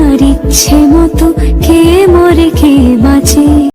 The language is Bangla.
কার ইচ্ছে মতো কে মরে কে বাঁচে?